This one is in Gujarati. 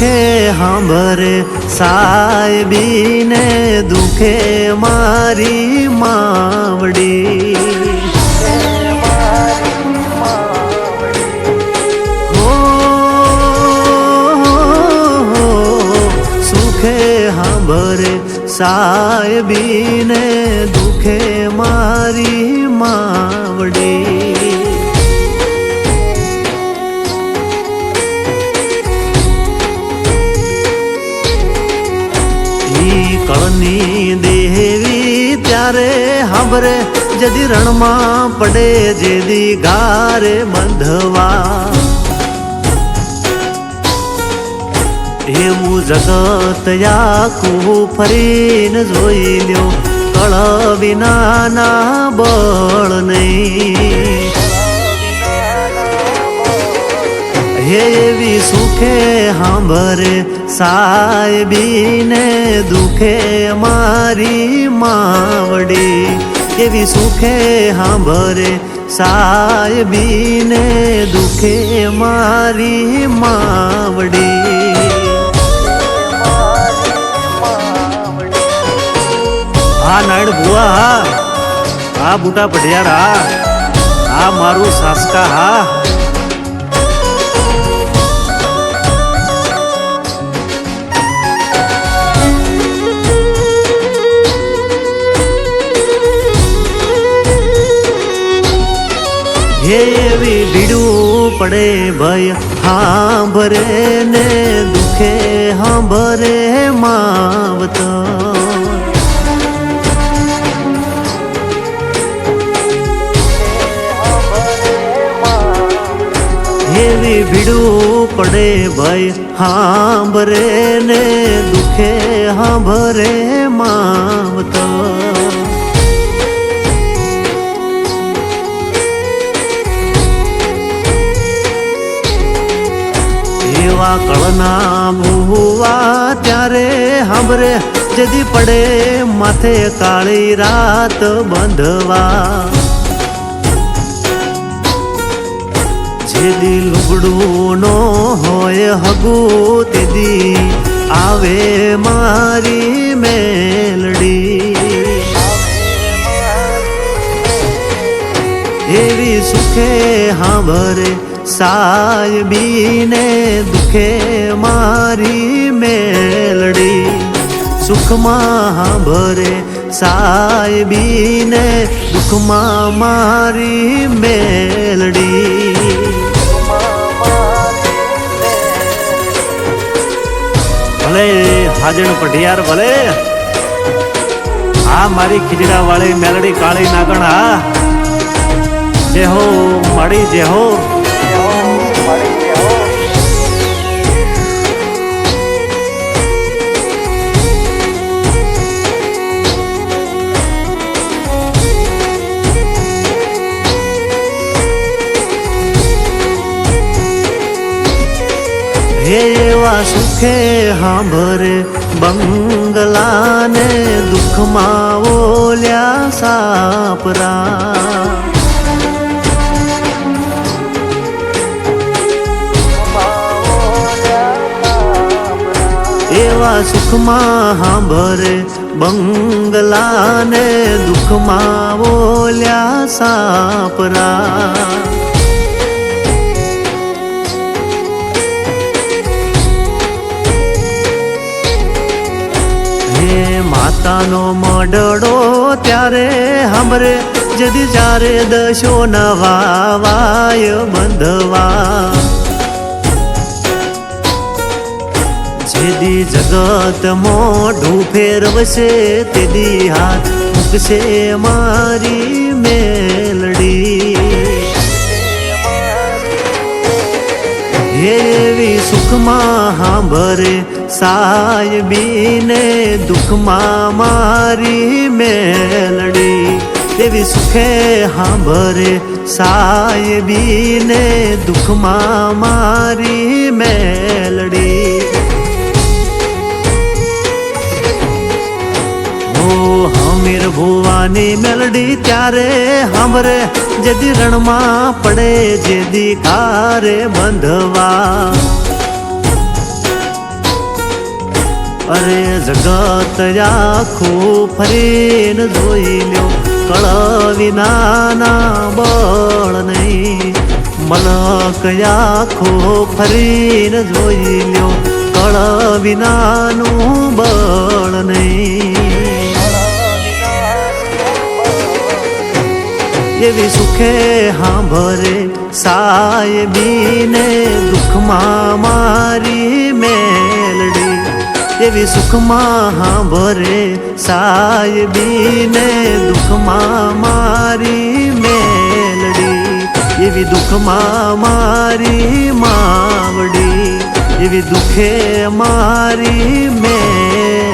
સુખે હાંભરે સાહેબીને દુખે મારી માવડી. સુખે હાંભરે સાહેબીને દુખે મારી માવડી. કળની દેવી ત્યારે હાંભરે જદી રણમાં પડે જેદી ગારે બંધવા એવું જગત યાકું ફરીને જોઈ લ્યો કળ વિનાના બળ નહીં એવી સુખે હાંભરે, સાહેબીને દુખે મારી માવડી. એવી સુખે હાંભરે, સાહેબીને દુખે મારી માવડી. હા નાયણ બુઆ હા. હા, બુટા પઢિયાર. હા હા, મારું સાસકા, હા. એવી ભીડું પડે ભય. હાંભરે ને દુખે, હાંભરે માવતર એવી ભીડું પડે ભય. હાંભરે ને દુખે, હાંભરે માવતર કળના ભૂવા ત્યારે હાંભરે જદી પડે માથે કાળી રાત બંધવા. જેદી લુગડું નો હોય હગુ તેદી આવે મારી મેલડી. એવી સુખે હાંભરે સાહેબીને દુખે મારી મેલડી. સુખમાં ભરે સાહેબીને દુખમાં મારી મેલડી. ભલે હાજણ પઢિયાર, ભલે. આ મારી ખીજડા વાળી મેલડી કાળી નાગણ, હા. જે હો મળી જે સુખે હાંભરે બંગલાને દુઃખમાં ઓલ્યા સાપરા. એવા સુખમાં હાંભરે બંગલાને દુઃખમાં ઓલ્યા સાપરા. માતાનો મડડો ત્યારે હાંભરે જદી જ્યારે દશો નવા વાય બંધવા. જેદી જગત મોઢું ફેરવશે તેદી હાથ મૂકશે મારી મેલડી. એવી સુખમાં હાંભરે સાહેબીને દુઃખમાં મારી મેલડી દેવી સુખે હાંભરે સાયબીને દુઃખમાં મારી મેલડી હમીર ભુવાની મેલડી ત્યારે હાંભરે જેદી રણમાં પડે જેદી કારે બંધવા અરે જગત આખું ફરીને જોઈ લ્યો. કળ વિનાના બળ નહીં. મલક આખું ફરીને જોઈ લ્યો. કળ વિનાનું બળ નહીં. એવી સુખે હાંભરે સાહેબીને દુઃખમાં મારી મેલડી એવી સુખમાં હાંભરે સાહેબીને દુઃખમાં મારી મેલડી. એવી દુઃખમાં મારી માવડી, એવી દુઃખે મારી મેલ